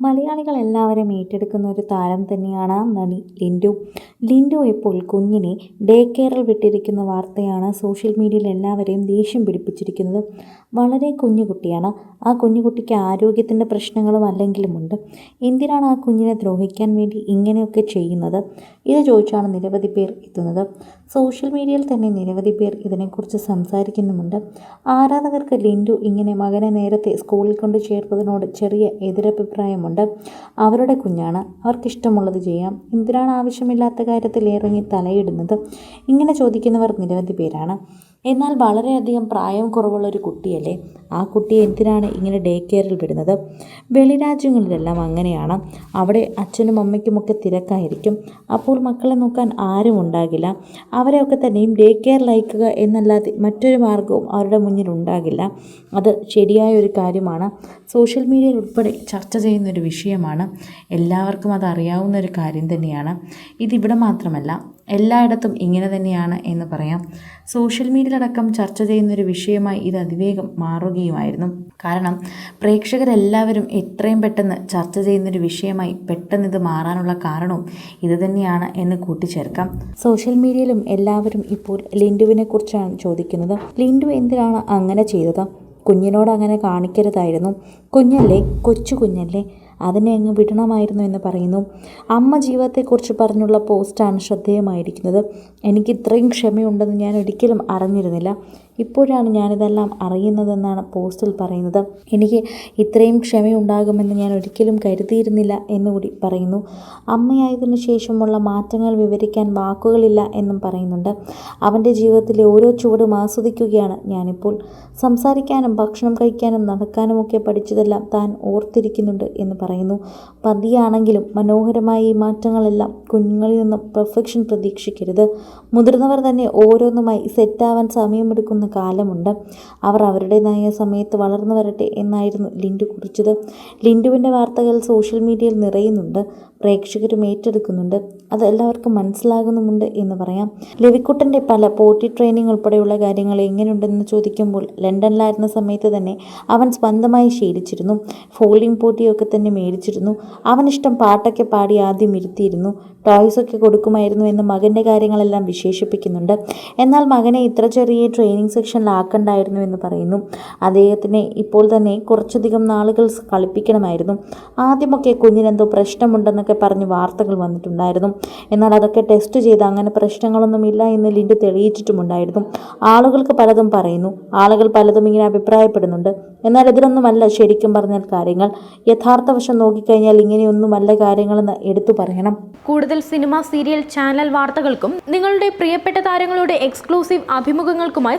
മലയാളികൾ എല്ലാവരും ഏറ്റെടുക്കുന്ന ഒരു താരം തന്നെയാണ് നടി ലിൻഡു. ലിൻഡു ഇപ്പോൾ കുഞ്ഞിനെ ഡേ കെയറിൽ വിട്ടിരിക്കുന്ന വാർത്തയാണ് സോഷ്യൽ മീഡിയയിൽ എല്ലാവരെയും ദേഷ്യം പിടിപ്പിച്ചിരിക്കുന്നത്. വളരെ കുഞ്ഞു കുട്ടിയാണ് ആ കുഞ്ഞു കുട്ടിക്ക് ആരോഗ്യത്തിന്റെ പ്രശ്നങ്ങളും അല്ലെങ്കിലുമുണ്ട്. എന്തിനാണ് ആ കുഞ്ഞിനെ ദ്രോഹിക്കാൻ വേണ്ടി ഇങ്ങനെയൊക്കെ ചെയ്യുന്നത്? ഇത് ചോദിച്ചാണ് നിരവധി പേർ എത്തുന്നത്. സോഷ്യൽ മീഡിയയിൽ തന്നെ നിരവധി പേർ ഇതിനെക്കുറിച്ച് സംസാരിക്കുന്നുമുണ്ട്. ആരാധകർക്ക് ലിൻഡു ഇങ്ങനെ മകനെ നേരത്തെ സ്കൂളിൽ കൊണ്ട് ചേർത്തതിനോട് ചെറിയ എതിരഭിപ്രായമുണ്ട്. അവരുടെ കുഞ്ഞാണ്. അവർക്കിഷ്ടമുള്ളത് ചെയ്യാം. എന്തിനാണ് ആവശ്യമില്ലാത്ത കാര്യത്തിൽ ഇറങ്ങി തലയിടുന്നത്? ഇങ്ങനെ ചോദിക്കുന്നവർ നിരവധി പേരാണ്. എന്നാൽ വളരെയധികം പ്രായം കുറവുള്ള ഒരു കുട്ടിയല്ലേ? ആ കുട്ടിയെ എന്തിനാണ് ഇങ്ങനെ ഡേ കെയറിൽ വിടുന്നത് വെളിരാജ്യങ്ങളിലെല്ലാം അങ്ങനെയാണ്. അവിടെ അച്ഛനും അമ്മയ്ക്കുമൊക്കെ തിരക്കായിരിക്കും. അപ്പോൾ മക്കളെ നോക്കാൻ ആരും ഉണ്ടാകില്ല. അവരെയൊക്കെ തന്നെയും ഡേ കെയറിൽ അയക്കുക എന്നല്ലാതെ മറ്റൊരു മാർഗവും അവരുടെ മുന്നിൽ ഉണ്ടാകില്ല. അത് ശരിയായ ഒരു കാര്യമാണ്. സോഷ്യൽ മീഡിയയിൽ ഉൾപ്പെടെ ചർച്ച ചെയ്യുന്ന ഒരു വിഷയമാണ്. എല്ലാവർക്കും അത് അറിയാവുന്ന ഒരു കാര്യം തന്നെയാണ്. ഇതിവിടെ മാത്രമല്ല എല്ലായിടത്തും ഇങ്ങനെ തന്നെയാണ് എന്ന് പറയാം. സോഷ്യൽ മീഡിയയിലടക്കം ചർച്ച ചെയ്യുന്നൊരു വിഷയമായി ഇത് അതിവേഗം മാറുകയുമായിരുന്നു. കാരണം പ്രേക്ഷകരെല്ലാവരും എത്രയും പെട്ടെന്ന് ചർച്ച ചെയ്യുന്നൊരു വിഷയമായി പെട്ടെന്ന് ഇത് മാറാനുള്ള കാരണവും ഇത് തന്നെയാണ് എന്ന് കൂട്ടിച്ചേർക്കാം. സോഷ്യൽ മീഡിയയിലും എല്ലാവരും ഇപ്പോൾ ലിൻഡുവിനെ കുറിച്ചാണ് ചോദിക്കുന്നത്. ലിൻഡു എന്തിനാണ് അങ്ങനെ ചെയ്തത്? കുഞ്ഞിനോട് അങ്ങനെ കാണിക്കരുതായിരുന്നു. കുഞ്ഞല്ലേ? കൊച്ചു കുഞ്ഞല്ലേ? അതിനെ അങ്ങ് വിടണമായിരുന്നു എന്ന് പറയുന്നു. അമ്മ ജീവിതത്തെക്കുറിച്ച് പറഞ്ഞുള്ള പോസ്റ്റാണ് ശ്രദ്ധേയമായിരിക്കുന്നത്. എനിക്ക് ഇത്രയും ക്ഷമയുണ്ടെന്ന് ഞാൻ ഒരിക്കലും അറിഞ്ഞിരുന്നില്ല. ഇപ്പോഴാണ് ഞാനിതെല്ലാം അറിയുന്നതെന്നാണ് പോസ്റ്റിൽ പറയുന്നത്. എനിക്ക് ഇത്രയും ക്ഷമയുണ്ടാകുമെന്ന് ഞാൻ ഒരിക്കലും കരുതിയിരുന്നില്ല എന്നുകൂടി പറയുന്നു. അമ്മയായതിനു ശേഷമുള്ള മാറ്റങ്ങൾ വിവരിക്കാൻ വാക്കുകളില്ല എന്നും പറയുന്നുണ്ട്. അവന്റെ ജീവിതത്തിലെ ഓരോ ചുവടും ആസ്വദിക്കുകയാണ് ഞാനിപ്പോൾ. സംസാരിക്കാനും ഭക്ഷണം കഴിക്കാനും നടക്കാനുമൊക്കെ പഠിച്ചതെല്ലാം താൻ ഓർത്തിരിക്കുന്നുണ്ട് എന്ന് പറയുന്നു. പതിയാണെങ്കിലും മനോഹരമായ ഈ മാറ്റങ്ങളെല്ലാം കുഞ്ഞുങ്ങളിൽ നിന്നും പെർഫെക്ഷൻ പ്രതീക്ഷിക്കരുത്. മുതിർന്നവർ തന്നെ ഓരോന്നുമായി സെറ്റാവാൻ സമയമെടുക്കുന്ന കാലമുണ്ട്. അവർ അവരുടേതായ സമയത്ത് വളർന്നു വരട്ടെ എന്നായിരുന്നു ലിൻഡു കുറിച്ചത്. ലിൻഡുവിന്റെ വാർത്തകൾ സോഷ്യൽ മീഡിയയിൽ നിറയുന്നുണ്ട് പ്രേക്ഷകരും ഏറ്റെടുക്കുന്നുണ്ട്. അത് എല്ലാവർക്കും മനസ്സിലാകുന്നുമുണ്ട് എന്ന് പറയാം. ലവിക്കുട്ടന്റെ പല പോട്ടി ട്രെയിനിങ് ഉൾപ്പെടെയുള്ള കാര്യങ്ങൾ എങ്ങനെയുണ്ടെന്ന് ചോദിക്കുമ്പോൾ ലണ്ടനിലായിരുന്ന സമയത്ത് തന്നെ അവൻ സ്വന്തമായി ശീലിച്ചിരുന്നു. ഫോൾഡിംഗ് പോട്ടിയൊക്കെ തന്നെ മേടിച്ചിരുന്നു. അവനിഷ്ടം പാട്ടൊക്കെ പാടി ആദ്യം ഇരുത്തിയിരുന്നു. ടോയ്സൊക്കെ കൊടുക്കുമായിരുന്നു എന്ന് മകന്റെ കാര്യങ്ങളെല്ലാം വിശേഷിപ്പിക്കുന്നുണ്ട്. എന്നാൽ മകനെ ഇത്ര ചെറിയ ട്രെയിനിങ് സെക്ഷനിലാക്കണ്ടായിരുന്നു എന്ന് പറയുന്നു. അദ്ദേഹത്തിനെ ഇപ്പോൾ തന്നെ കുറച്ചധികം നാളുകൾ കളിപ്പിക്കണമായിരുന്നു. ആദ്യമൊക്കെ കുഞ്ഞിനെന്തോ പ്രശ്നമുണ്ടെന്നൊക്കെ പറഞ്ഞ് വാർത്തകൾ വന്നിട്ടുണ്ടായിരുന്നു. എന്നാൽ അതൊക്കെ ടെസ്റ്റ് ചെയ്ത് അങ്ങനെ പ്രശ്നങ്ങളൊന്നുമില്ല എന്ന് ലിൻഡ് തെളിയിച്ചിട്ടുമുണ്ടായിരുന്നു. ആളുകൾക്ക് പലതും പറയുന്നു. ആളുകൾ പലതും ഇങ്ങനെ അഭിപ്രായപ്പെടുന്നുണ്ട്. എന്നാൽ ഇതിലൊന്നുമല്ല ശരിക്കും പറഞ്ഞാൽ കാര്യങ്ങൾ. യഥാർത്ഥ വശം നോക്കിക്കഴിഞ്ഞാൽ ഇങ്ങനെയൊന്നുമല്ല കാര്യങ്ങളെന്ന് എടുത്തു പറയണം. കൂടുതൽ സിനിമ സീരിയൽ ചാനൽ വാർത്തകൾക്കും നിങ്ങളുടെ പ്രിയപ്പെട്ട താരങ്ങളുടെ എക്സ്ക്ലൂസീവ് അഭിമുഖങ്ങൾക്കുമായി